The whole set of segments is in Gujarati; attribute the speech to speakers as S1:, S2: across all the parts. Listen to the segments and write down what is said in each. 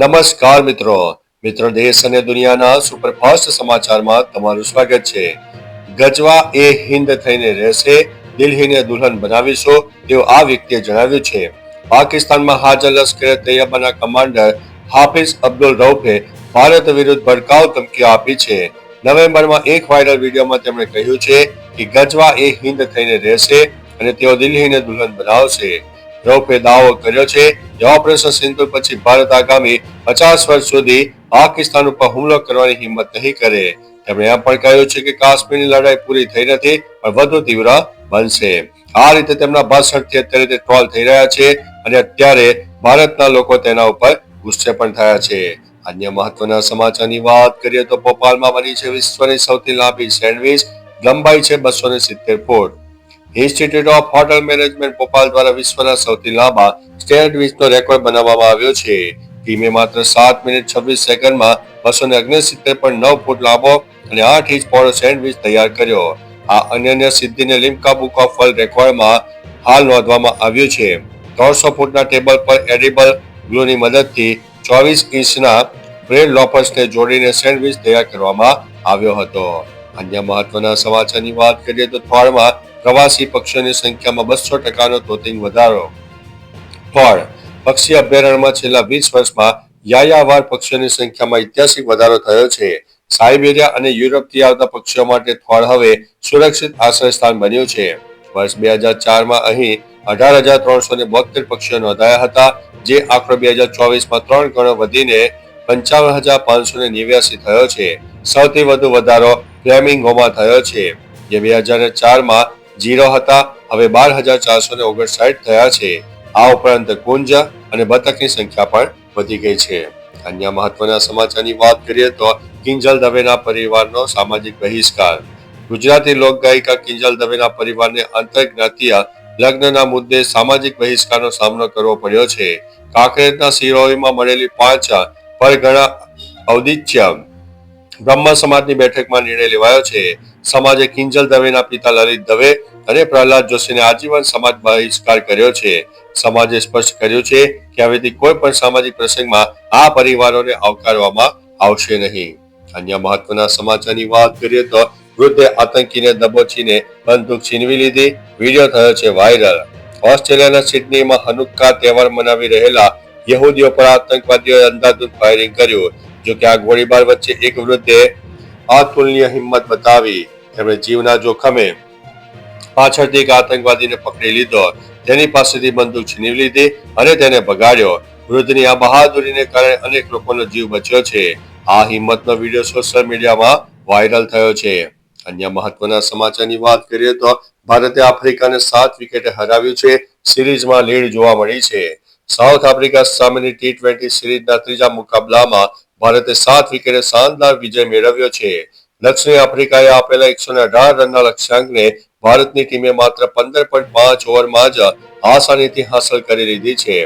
S1: નમસ્કાર મિત્રો. મિત્રો દેશ અને દુનિયાના સુપરફાસ્ટ સમાચારમાં તમારું સ્વાગત છે. ગજવા એ હિન્દ થઈને રહેશે, દિલ્હીને દુલ્હન બનાવીશું તેવું આ વ્યક્તિએ જણાવ્યું છે. પાકિસ્તાનમાં હાજર લશ્કરે તૈયબાના કમાન્ડર હાફિઝ અબ્દુલ રૌફે ભારત વિરુદ્ધ ભડકાઉ ધમકી આપી છે. નવેમ્બરમાં એક વાયરલ વિડીયોમાં તેમણે કહ્યું છે કે ગજવા એ હિન્દ થઈને રહેશે અને તેઓ દિલ્હીને દુલ્હન બનાવશે. રૌફે દાવો કર્યો છે કે ઓપરેશન સિંધુ પછી ભારત આગામી પચાસ વર્ષ સુધી પાકિસ્તાન ઉપર હુમલો કરવાની હિંમત નહીં કરે. તેમણે એમ પણ કહ્યું છે કે કાશ્મીરની લડાઈ પૂરી થઈ નથી, પણ વધુ તીવ્ર બનશે. આ રીતે તેમના ભાષણથી અત્યારે ટ્રોલ થઈ રહ્યા છે અને અત્યારે ભારતના લોકો તેના ઉપર ગુસ્સે પણ થયા છે. અન્ય મહત્વના સમાચારની વાત કરીએ તો ભોપાલમાં બની છે વિશ્વની સૌથી લાંબી સેન્ડવિચ, લંબાઈ છે બસો ને સિત્તેર foot. Institute of hotel management Bhopal દ્વારા વિશ્વના સૌથી લાંબા સેન્ડવિચનો રેકોર્ડ બનાવવામાં આવ્યો છે. ટીમે માત્ર સાત મિનિટ છવ્વીસ સેકન્ડમાં બસો ને ઓગણસિત્તેર પોઈન્ટ નવ ફૂટ લાંબો અને આઠ ઇંચ પહોળો સેન્ડવિચ તૈયાર કર્યો. આ અનન્ય સિદ્ધિને લિમ્કા બુક ઓફ વર્લ્ડ રેકોર્ડમાં હાલ નોંધવામાં આવ્યું છે. ત્રણસો ફૂટના ટેબલ પર એડિબલ ગ્લુની મદદથી ચોવીસ ઇંચના બ્રેડ લોફર્સને જોડીને સેન્ડવિચ તૈયાર કરવામાં આવ્યો હતો. અન્ય મહત્વના સમાચારની વાત કરીએ તો થોળમાં પ્રવાસી પક્ષીઓની સંખ્યામાં બસો ટકાનો તોતિંગ વધારો. થોળ પક્ષી અભયારણ્યમાં છેલ્લા વીસ વર્ષમાં યાયાવાર પક્ષીઓની સંખ્યામાં ઐતિહાસિક વધારો થયો છે. સાઇબેરિયા અને યુરોપથી આવતા પક્ષીઓ માટે થોળ હવે સુરક્ષિત આશ્રય સ્થાન બન્યું છે. વર્ષ બે હજાર ચારમાં અહીં અઢાર હજાર ત્રણસો ને બોતેર પક્ષીઓ નોંધાયા હતા, જે આંકડો બે હજાર ચોવીસમાં ત્રણ ગણો વધીને પંચાવન હજાર પાંચસો ને નેવ્યાસી થયો છે. સૌથી વધુ વધારો ફ્લેમિંગોમાં થયો છે. જે બે હજાર ચારમાં જીરો હતા. હવે બાર હજાર ચારસો ને ઓગણસાઠ થયા છે. આ ઉપરાંત કુંજ અને બતકની સંખ્યા પણ વધી ગઈ છે. અન્ય મહત્વના સમાચારની વાત કરીએ તો કિંજલ દવેના પરિવારનો સામાજિક બહિષ્કાર. ગુજરાતી લોકગાયિકા કિંજલ દવેના પરિવારને આંતરજ્ઞાતીય લગ્નના મુદ્દે સામાજિક બહિષ્કારનો સામનો કરવો પડ્યો છે. કાંકરેજના સિરોહીમાં મળેલી પાંચ પરગણા ઔદિત્ય બ્રહ્મ સમાજની બેઠકમાં નિર્ણય લેવાયો છે. સમાજે કિંજલ દવેના પિતા લલિત દવે અને પ્રહલાદ જોશીને આજીવન સમાજ બહિષ્કાર કર્યો છે. સમાજે સ્પષ્ટ કર્યું છે કે હવેથી કોઈ પણ સામાજિક પ્રસંગમાં આ પરિવારોને આવકારવામાં આવશે નહીં. અન્ય મહત્વના સમાચારની વાત કરીએ તો વૃદ્ધે આતંકીને દબોચીને બંદૂક છીનવી લીધી. વીડિયો થયો છે વાયરલ. ઓસ્ટ્રેલિયાના સિડનીમાં હનુક્કા તહેવાર મનાવી રહેલા યહૂદીઓ પર આતંકવાદીઓએ અંધાધૂંધ ફાયરિંગ કર્યું. જો કે આ ગોળીબાર વચ્ચે એક વૃદ્ધે અતુલનીય હિંમત બતાવી તેમણે જીવના જોખમે પાછળથી એક આતંકવાદીને પકડી લીધો. તેની પાસેથી બંદૂક છીનવી લીધી અને તેને ભગાડ્યો. વૃદ્ધની આ બહાદુરીને કારણે અનેક લોકોનો જીવ બચ્યો છે. આ હિંમતનો વીડિયો સોશિયલ મીડિયામાં વાયરલ થયો છે. અન્ય મહત્વના સમાચારની વાત કરીએ તો ભારતે આફ્રિકાને સાત વિકેટે હરાવ્યું છે. સિરીઝમાં લીડ જોવા મળી છે. સાઉથ આફ્રિકા સામેની ટી ટ્વેન્ટી સિરીઝના ત્રીજા મુકાબલામાં ભારતે સાત વિકેટે શાનદાર વિજય મેળવ્યો છે. દક્ષિણ આફ્રિકાએ આપેલા એકસો અઢાર રનના લક્ષ્યાંકને ભારતની ટીમે માત્ર પંદર પોઈન્ટ પાંચ ઓવરમાં જ આસાનીથી હાંસલ કરી લીધી છે.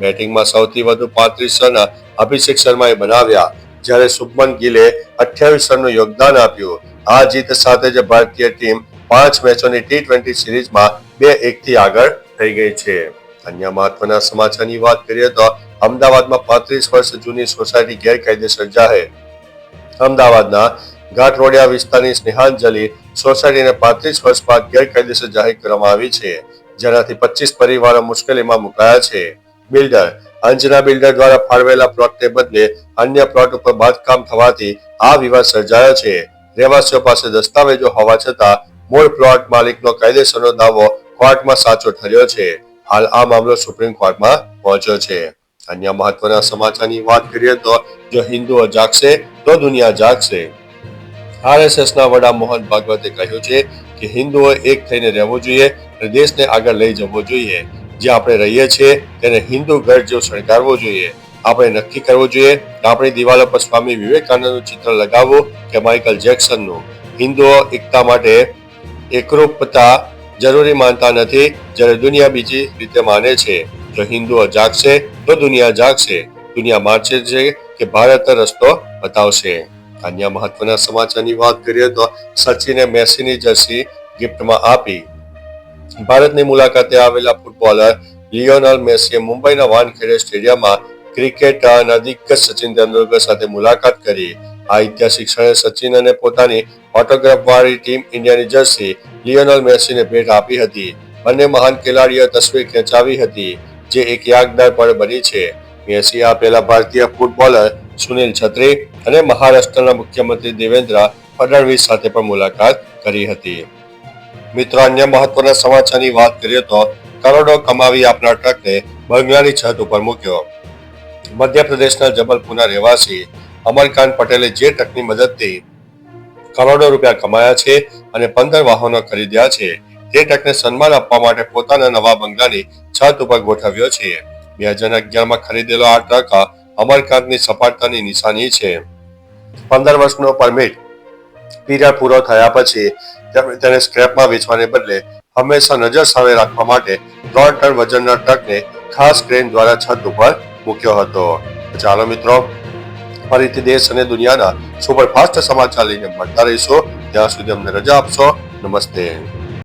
S1: બેટિંગમાં સૌથી વધુ પાંત્રીસ રન અભિષેક શર્માએ બનાવ્યા. જ્યારે શુભમન ગિલે અઠ્યાવીસ રનનું યોગદાન આપ્યું. આ જીત સાથે જ ભારતીય ટીમ પાંચ મેચોની ટી ટ્વેન્ટી સિરીઝમાં બે એકથી આગળ થઈ ગઈ છે. અન્ય મહત્વના સમાચારની વાત કરીએ તો અમદાવાદમાં પાંત્રીસ વર્ષ જૂની સોસાયટી ગેરકાયદેસર જાહેર. અમદાવાદના ઘાટરોડિયા વિસ્તારની સ્નેહાંજલિ સોસાયટીને પાંત્રીસ વર્ષ બાદ ગેરકાયદેસર જાહેર કરવામાં આવી છે, જેનાથી પચીસ પરિવારો મુશ્કેલીમાં મુકાયા છે. બિલ્ડર, અંજના બિલ્ડર દ્વારા ફાળવેલા પ્લોટને બદલે અન્ય પ્લોટ ઉપર બાંધકામ થવાથી આ વિવાદ સર્જાયો છે. રહેવાસીઓ પાસે દસ્તાવેજો હોવા છતાં મૂળ પ્લોટ માલિકનો કાયદેસરનો દાવો કોર્ટમાં સાચો ઠર્યો છે. હાલ આ મામલો સુપ્રીમ કોર્ટમાં પહોંચ્યો છે. અન્ય મહત્વના સમાચારની વાત કરીએ તો જો હિન્દુઓ જાગશે, તો દુનિયા જાગશે. આરએસએસના વડા મોહન ભાગવતે કહ્યું છે કે હિન્દુઓ એક થઈને રહેવું જોઈએ અને દેશને આગળ લઈ જવો જોઈએ. જે આપણે રહીએ છીએ, તેને હિન્દુ ઘર જેવું શણગારવો જોઈએ. આપણે નક્કી કરવું જોઈએ કે આપણી દિવાલો પર સ્વામી વિવેકાનંદનું ચિત્ર લગાવવું કે માઇકલ જેક્સનનું. હિન્દુઓ એકતા માટે એકરૂપતા જરૂરી માનતા નથી, જ્યારે દુનિયા બીજી રીતે માને છે. જો હિન્દુઓ જાગશે, તો દુનિયા જાગશે. દુનિયા માનશે છે કે ભારત રસ્તો બતાવશે. અન્ય મહત્વના સમાચારની વાત કરીએ તો સચિને મેસીની જર્સી ગિફ્ટમાં આપી. ભારતની મુલાકાતે આવેલા ફૂટબોલર લિયોનલ મેસીએ મુંબઈના વાનખેડે સ્ટેડિયમમાં ક્રિકેટના દિગ્ગજ સચિન તેંડુલકર સાથે મુલાકાત કરી. આ ઐતિહાસિક ક્ષણે સચિન અને પોતાની ઓટોગ્રાફ વાળી ટીમ ઇન્ડિયાની જર્સી લિયોનલ મેસીને ભેટ આપી હતી. બંને મહાન ખેલાડીઓ તસવીર ખેંચાવી હતી. જે એક યાદગાર પળ બની છે. મેસી આ પહેલા ભારતીય ફૂટબોલર સુનિલ છત્રી અને મહારાષ્ટ્રના મુખ્યમંત્રી દેવેન્દ્ર ફડણવીસ સાથે પણ મુલાકાત કરી હતી. મિત્રો, અન્ય મહત્વના સમાચારની વાત કરીએ તો કરોડો કમાવી આપનાર ટ્રકને બંગલાની છત ઉપર મૂક્યો. મધ્યપ્રદેશના જબલપુરના રહેવાસી અમરકાંત પટેલે જે ટ્રકની મદદથી કરોડો રૂપિયા કમાયા છે અને પંદર વાહનો ખરીદ્યા છે તે ટ્રકને સન્માન આપવા માટે પોતાના નવા બંગલાની છત ઉપર ગોઠવ્યો છે. બે હજાર અગિયારમાં ખરીદેલો આ ટ્રક અમરકાંતની સફળતાની નિશાની છે. પંદર વર્ષનો પરમિટ પીરિયડ પૂરો થયા પછી તેને સ્ક્રેપમાં વેચવાને બદલે હંમેશા નજર સામે રાખવા માટે ત્રણ ટન વજનના ટ્રકને ખાસ ક્રેન દ્વારા છત ઉપર મૂક્યો હતો. ચાલો મિત્રો, ફરીથી દેશ અને દુનિયાના સુપરફાસ્ટ સમાચાર લઈને મળતા રહીશો. ત્યાં સુધી અમને રજા આપશો. નમસ્તે.